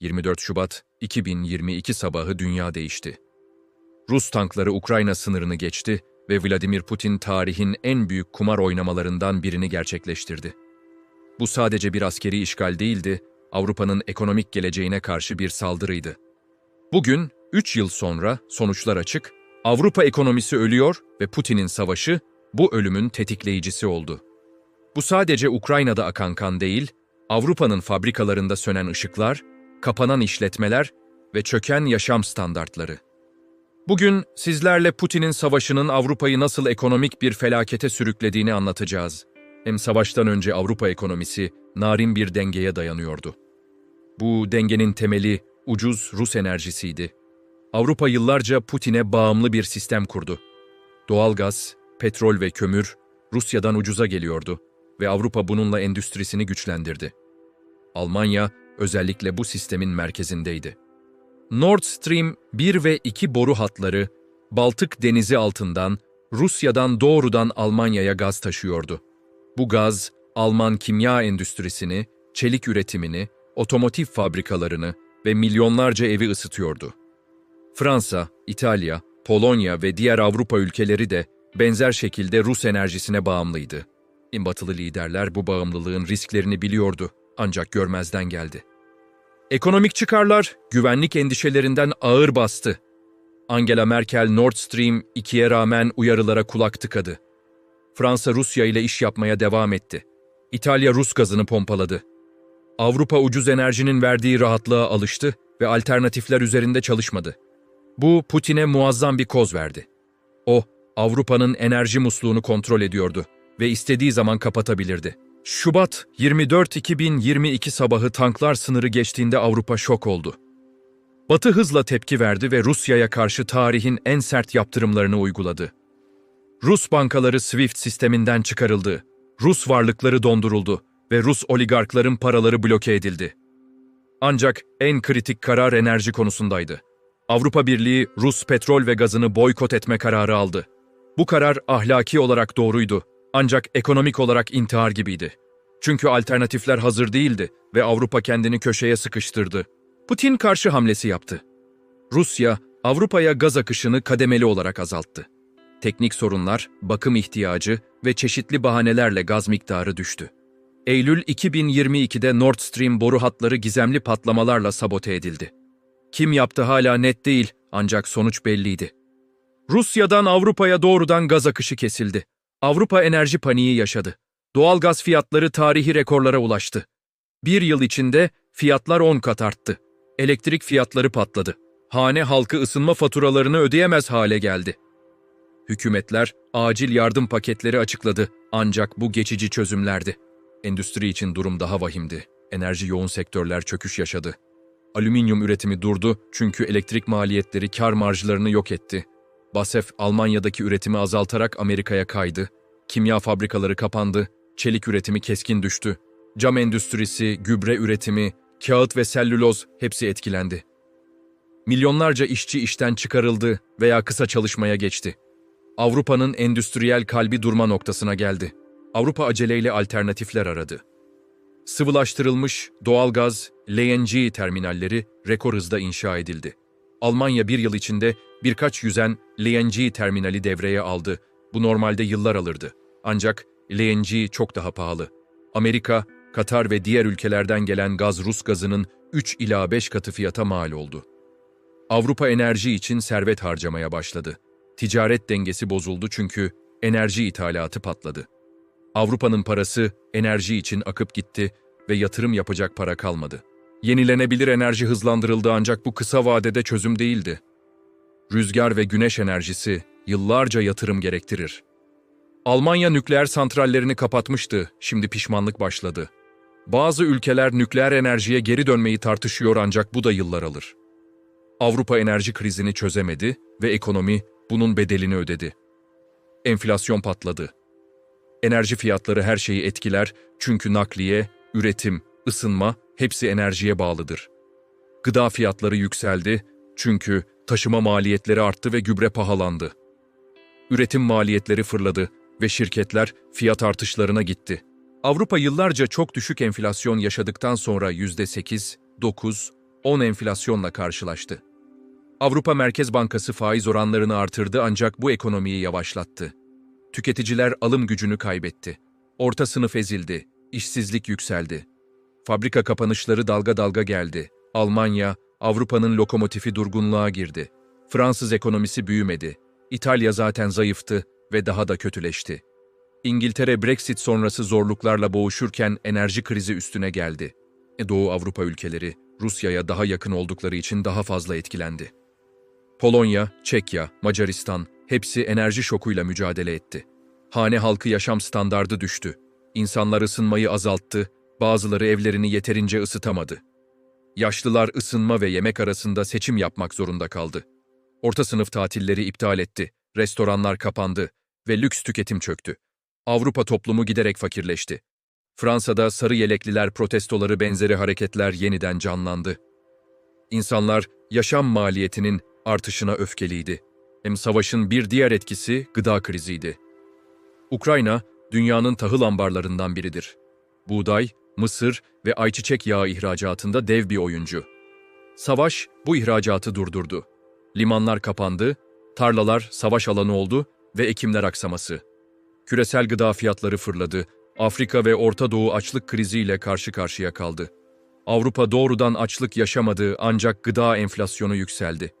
24 Şubat 2022 sabahı dünya değişti. Rus tankları Ukrayna sınırını geçti ve Vladimir Putin tarihin en büyük kumar oynamalarından birini gerçekleştirdi. Bu sadece bir askeri işgal değildi, Avrupa'nın ekonomik geleceğine karşı bir saldırıydı. Bugün, 3 yıl sonra sonuçlar açık, Avrupa ekonomisi ölüyor ve Putin'in savaşı bu ölümün tetikleyicisi oldu. Bu sadece Ukrayna'da akan kan değil, Avrupa'nın fabrikalarında sönen ışıklar, kapanan işletmeler ve çöken yaşam standartları. Bugün sizlerle Putin'in savaşının Avrupa'yı nasıl ekonomik bir felakete sürüklediğini anlatacağız. Hem savaştan önce Avrupa ekonomisi narin bir dengeye dayanıyordu. Bu dengenin temeli ucuz Rus enerjisiydi. Avrupa yıllarca Putin'e bağımlı bir sistem kurdu. Doğalgaz, petrol ve kömür Rusya'dan ucuza geliyordu ve Avrupa bununla endüstrisini güçlendirdi. Almanya özellikle bu sistemin merkezindeydi. Nord Stream 1 ve 2 boru hatları Baltık denizi altından Rusya'dan doğrudan Almanya'ya gaz taşıyordu. Bu gaz Alman kimya endüstrisini, çelik üretimini, otomotiv fabrikalarını ve milyonlarca evi ısıtıyordu. Fransa, İtalya, Polonya ve diğer Avrupa ülkeleri de benzer şekilde Rus enerjisine bağımlıydı. Batılı liderler bu bağımlılığın risklerini biliyordu ancak görmezden geldi. Ekonomik çıkarlar güvenlik endişelerinden ağır bastı. Angela Merkel Nord Stream 2'ye rağmen uyarılara kulak tıkadı. Fransa Rusya ile iş yapmaya devam etti. İtalya Rus gazını pompaladı. Avrupa ucuz enerjinin verdiği rahatlığa alıştı ve alternatifler üzerinde çalışmadı. Bu Putin'e muazzam bir koz verdi. O, Avrupa'nın enerji musluğunu kontrol ediyordu ve istediği zaman kapatabilirdi. Şubat 24 2022 sabahı tanklar sınırı geçtiğinde Avrupa şok oldu. Batı hızla tepki verdi ve Rusya'ya karşı tarihin en sert yaptırımlarını uyguladı. Rus bankaları SWIFT sisteminden çıkarıldı, Rus varlıkları donduruldu ve Rus oligarkların paraları bloke edildi. Ancak en kritik karar enerji konusundaydı. Avrupa Birliği Rus petrol ve gazını boykot etme kararı aldı. Bu karar ahlaki olarak doğruydu ancak ekonomik olarak intihar gibiydi. Çünkü alternatifler hazır değildi ve Avrupa kendini köşeye sıkıştırdı. Putin karşı hamlesi yaptı. Rusya, Avrupa'ya gaz akışını kademeli olarak azalttı. Teknik sorunlar, bakım ihtiyacı ve çeşitli bahanelerle gaz miktarı düştü. Eylül 2022'de Nord Stream boru hatları gizemli patlamalarla sabote edildi. Kim yaptı hala net değil ancak sonuç belliydi. Rusya'dan Avrupa'ya doğrudan gaz akışı kesildi. Avrupa enerji paniği yaşadı. Doğal gaz fiyatları tarihi rekorlara ulaştı. Bir yıl içinde fiyatlar 10 kat arttı. Elektrik fiyatları patladı. Hane halkı ısınma faturalarını ödeyemez hale geldi. Hükümetler acil yardım paketleri açıkladı ancak bu geçici çözümlerdi. Endüstri için durum daha vahimdi. Enerji yoğun sektörler çöküş yaşadı. Alüminyum üretimi durdu çünkü elektrik maliyetleri kar marjlarını yok etti. BASF Almanya'daki üretimi azaltarak Amerika'ya kaydı. Kimya fabrikaları kapandı, çelik üretimi keskin düştü. Cam endüstrisi, gübre üretimi, kağıt ve sellüloz hepsi etkilendi. Milyonlarca işçi işten çıkarıldı veya kısa çalışmaya geçti. Avrupa'nın endüstriyel kalbi durma noktasına geldi. Avrupa aceleyle alternatifler aradı. Sıvılaştırılmış doğalgaz, LNG terminalleri rekor hızda inşa edildi. Almanya bir yıl içinde birkaç yüzen LNG terminali devreye aldı. Bu normalde yıllar alırdı. Ancak LNG çok daha pahalı. Amerika, Katar ve diğer ülkelerden gelen gaz Rus gazının 3 ila 5 katı fiyata mal oldu. Avrupa enerji için servet harcamaya başladı. Ticaret dengesi bozuldu çünkü enerji ithalatı patladı. Avrupa'nın parası enerji için akıp gitti ve yatırım yapacak para kalmadı. Yenilenebilir enerji hızlandırıldı ancak bu kısa vadede çözüm değildi. Rüzgar ve güneş enerjisi yıllarca yatırım gerektirir. Almanya nükleer santrallerini kapatmıştı, şimdi pişmanlık başladı. Bazı ülkeler nükleer enerjiye geri dönmeyi tartışıyor ancak bu da yıllar alır. Avrupa enerji krizini çözemedi ve ekonomi bunun bedelini ödedi. Enflasyon patladı. Enerji fiyatları her şeyi etkiler çünkü nakliye, üretim, ısınma hepsi enerjiye bağlıdır. Gıda fiyatları yükseldi çünkü taşıma maliyetleri arttı ve gübre pahalandı. Üretim maliyetleri fırladı ve şirketler fiyat artışlarına gitti. Avrupa yıllarca çok düşük enflasyon yaşadıktan sonra %8, 9, %10 enflasyonla karşılaştı. Avrupa Merkez Bankası faiz oranlarını artırdı ancak bu ekonomiyi yavaşlattı. Tüketiciler alım gücünü kaybetti. Orta sınıf ezildi, işsizlik yükseldi. Fabrika kapanışları dalga dalga geldi. Almanya, Avrupa'nın lokomotifi durgunluğa girdi. Fransız ekonomisi büyümedi. İtalya zaten zayıftı ve daha da kötüleşti. İngiltere Brexit sonrası zorluklarla boğuşurken enerji krizi üstüne geldi. E, Doğu Avrupa ülkeleri Rusya'ya daha yakın oldukları için daha fazla etkilendi. Polonya, Çekya, Macaristan hepsi enerji şokuyla mücadele etti. Hane halkı yaşam standardı düştü. İnsanlar ısınmayı azalttı, bazıları evlerini yeterince ısıtamadı. Yaşlılar ısınma ve yemek arasında seçim yapmak zorunda kaldı. Orta sınıf tatilleri iptal etti, restoranlar kapandı ve lüks tüketim çöktü. Avrupa toplumu giderek fakirleşti. Fransa'da sarı yelekliler protestoları benzeri hareketler yeniden canlandı. İnsanlar yaşam maliyetinin artışına öfkeliydi. Hem savaşın bir diğer etkisi gıda kriziydi. Ukrayna, dünyanın tahıl ambarlarından biridir. Buğday, mısır ve ayçiçek yağı ihracatında dev bir oyuncu. Savaş bu ihracatı durdurdu. Limanlar kapandı, tarlalar savaş alanı oldu ve ekimler aksaması. Küresel gıda fiyatları fırladı, Afrika ve Orta Doğu açlık kriziyle karşı karşıya kaldı. Avrupa doğrudan açlık yaşamadı ancak gıda enflasyonu yükseldi.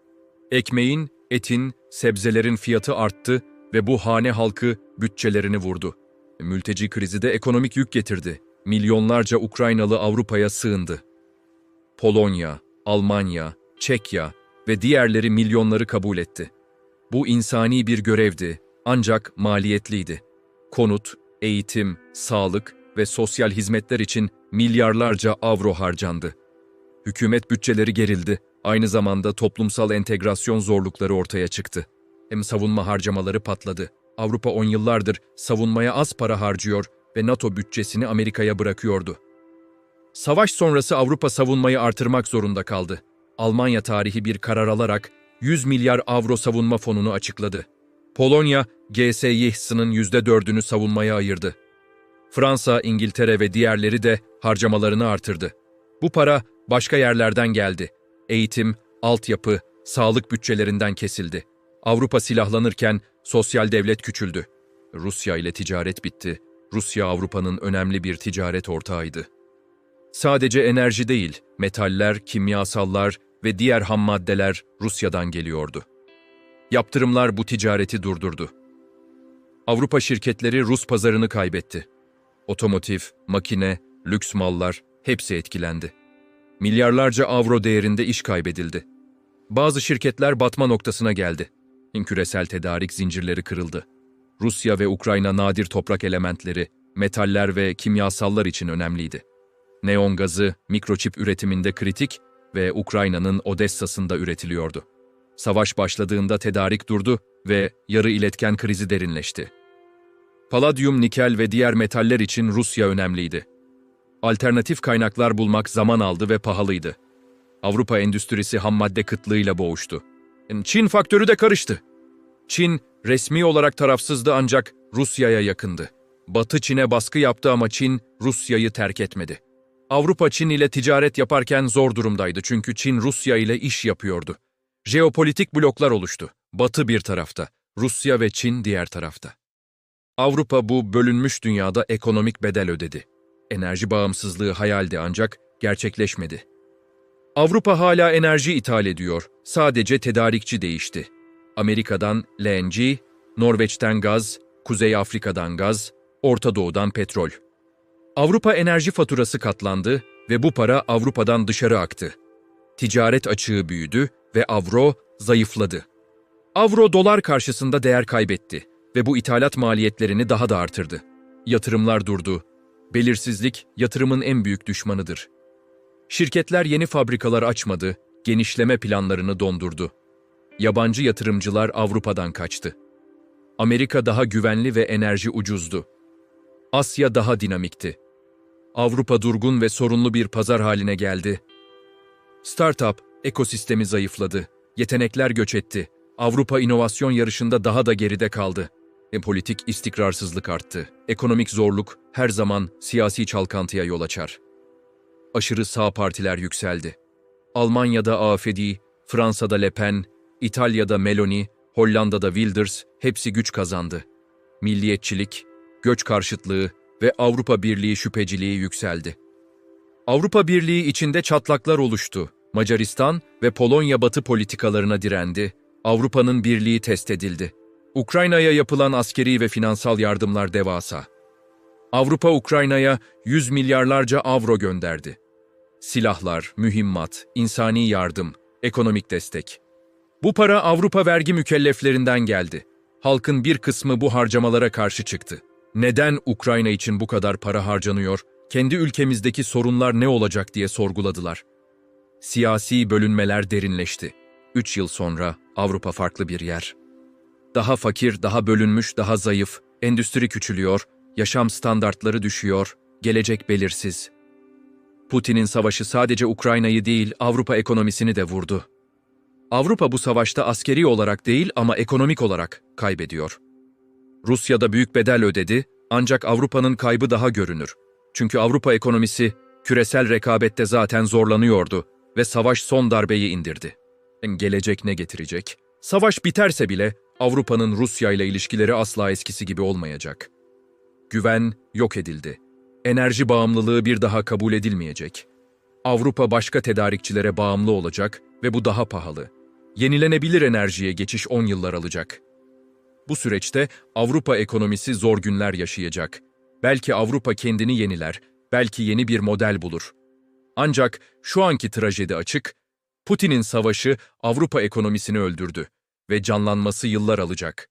Ekmeğin, etin, sebzelerin fiyatı arttı ve bu hane halkı bütçelerini vurdu. Mülteci krizi de ekonomik yük getirdi. Milyonlarca Ukraynalı Avrupa'ya sığındı. Polonya, Almanya, Çekya ve diğerleri milyonları kabul etti. Bu insani bir görevdi ancak maliyetliydi. Konut, eğitim, sağlık ve sosyal hizmetler için milyarlarca avro harcandı. Hükümet bütçeleri gerildi, aynı zamanda toplumsal entegrasyon zorlukları ortaya çıktı. Hem savunma harcamaları patladı. Avrupa on yıllardır savunmaya az para harcıyor ve NATO bütçesini Amerika'ya bırakıyordu. Savaş sonrası Avrupa savunmayı artırmak zorunda kaldı. Almanya tarihi bir karar alarak 100 milyar avro savunma fonunu açıkladı. Polonya, GSYH'sının %4'ünü savunmaya ayırdı. Fransa, İngiltere ve diğerleri de harcamalarını artırdı. Bu para başka yerlerden geldi. Eğitim, altyapı, sağlık bütçelerinden kesildi. Avrupa silahlanırken sosyal devlet küçüldü. Rusya ile ticaret bitti. Rusya Avrupa'nın önemli bir ticaret ortağıydı. Sadece enerji değil, metaller, kimyasallar ve diğer ham maddeler Rusya'dan geliyordu. Yaptırımlar bu ticareti durdurdu. Avrupa şirketleri Rus pazarını kaybetti. Otomotiv, makine, lüks mallar hepsi etkilendi. Milyarlarca avro değerinde iş kaybedildi. Bazı şirketler batma noktasına geldi. Küresel tedarik zincirleri kırıldı. Rusya ve Ukrayna nadir toprak elementleri, metaller ve kimyasallar için önemliydi. Neon gazı mikroçip üretiminde kritik ve Ukrayna'nın Odessa'sında üretiliyordu. Savaş başladığında tedarik durdu ve yarı iletken krizi derinleşti. Paladyum, nikel ve diğer metaller için Rusya önemliydi. Alternatif kaynaklar bulmak zaman aldı ve pahalıydı. Avrupa endüstrisi ham madde kıtlığıyla boğuştu. Çin faktörü de karıştı. Çin resmi olarak tarafsızdı ancak Rusya'ya yakındı. Batı Çin'e baskı yaptı ama Çin Rusya'yı terk etmedi. Avrupa Çin ile ticaret yaparken zor durumdaydı çünkü Çin Rusya ile iş yapıyordu. Jeopolitik bloklar oluştu. Batı bir tarafta, Rusya ve Çin diğer tarafta. Avrupa bu bölünmüş dünyada ekonomik bedel ödedi. Enerji bağımsızlığı hayaldi ancak gerçekleşmedi. Avrupa hala enerji ithal ediyor, sadece tedarikçi değişti. Amerika'dan LNG, Norveç'ten gaz, Kuzey Afrika'dan gaz, Orta Doğu'dan petrol. Avrupa enerji faturası katlandı ve bu para Avrupa'dan dışarı aktı. Ticaret açığı büyüdü ve avro zayıfladı. Avro dolar karşısında değer kaybetti ve bu ithalat maliyetlerini daha da artırdı. Yatırımlar durdu. Belirsizlik yatırımın en büyük düşmanıdır. Şirketler yeni fabrikalar açmadı, genişleme planlarını dondurdu. Yabancı yatırımcılar Avrupa'dan kaçtı. Amerika daha güvenli ve enerji ucuzdu. Asya daha dinamikti. Avrupa durgun ve sorunlu bir pazar haline geldi. Startup ekosistemi zayıfladı. Yetenekler göç etti. Avrupa inovasyon yarışında daha da geride kaldı. E, politik istikrarsızlık arttı. Ekonomik zorluk her zaman siyasi çalkantıya yol açar. Aşırı sağ partiler yükseldi. Almanya'da AFD, Fransa'da Le Pen, İtalya'da Meloni, Hollanda'da Wilders hepsi güç kazandı. Milliyetçilik, göç karşıtlığı ve Avrupa Birliği şüpheciliği yükseldi. Avrupa Birliği içinde çatlaklar oluştu. Macaristan ve Polonya batı politikalarına direndi. Avrupa'nın birliği test edildi. Ukrayna'ya yapılan askeri ve finansal yardımlar devasa. Avrupa Ukrayna'ya 100 milyarlarca avro gönderdi. Silahlar, mühimmat, insani yardım, ekonomik destek. Bu para Avrupa vergi mükelleflerinden geldi. Halkın bir kısmı bu harcamalara karşı çıktı. Neden Ukrayna için bu kadar para harcanıyor, kendi ülkemizdeki sorunlar ne olacak diye sorguladılar. Siyasi bölünmeler derinleşti. Üç yıl sonra Avrupa farklı bir yer. Daha fakir, daha bölünmüş, daha zayıf, endüstri küçülüyor, yaşam standartları düşüyor, gelecek belirsiz. Putin'in savaşı sadece Ukrayna'yı değil, Avrupa ekonomisini de vurdu. Avrupa bu savaşta askeri olarak değil ama ekonomik olarak kaybediyor. Rusya da büyük bedel ödedi ancak Avrupa'nın kaybı daha görünür. Çünkü Avrupa ekonomisi küresel rekabette zaten zorlanıyordu ve savaş son darbeyi indirdi. Gelecek ne getirecek? Savaş biterse bile Avrupa'nın Rusya ile ilişkileri asla eskisi gibi olmayacak. Güven yok edildi. Enerji bağımlılığı bir daha kabul edilmeyecek. Avrupa başka tedarikçilere bağımlı olacak ve bu daha pahalı. Yenilenebilir enerjiye geçiş 10 yıllar alacak. Bu süreçte Avrupa ekonomisi zor günler yaşayacak. Belki Avrupa kendini yeniler, belki yeni bir model bulur. Ancak şu anki trajedi açık, Putin'in savaşı Avrupa ekonomisini öldürdü ve canlanması yıllar alacak.